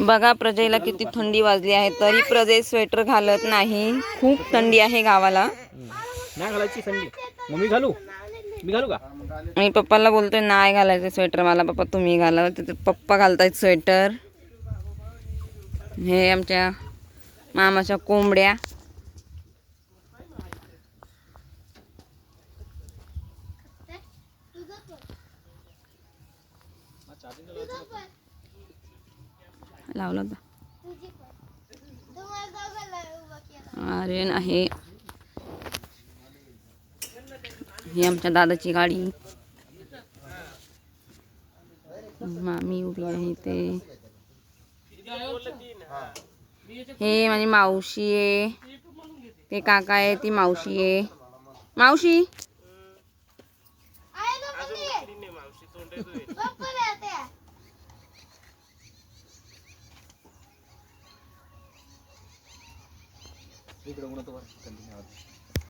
बघा प्रजेला किती थंडी वाजली आहे तरी प्रजे स्वेटर घालत नाही. खूप थंडी आहे गावाला. नाही घालायची संधी मग मी घालू? मी घालू का? मी पप्पाला बोलतोय नाही घालायचं स्वेटर मला पप्पा तुम्ही घाला. तर ते पप्पा घालतायत स्वेटर. हे आमच्या मामाच्या कोंबड्या. लावला होता. अरे आहे ही आमच्या दादाची गाडी. मामी उभी आहे ते हे माझी मावशी आहे. ते काका आहे ती मावशी आहे. मावशी! इकडे उन्हात वर थंडी नाही वाजत.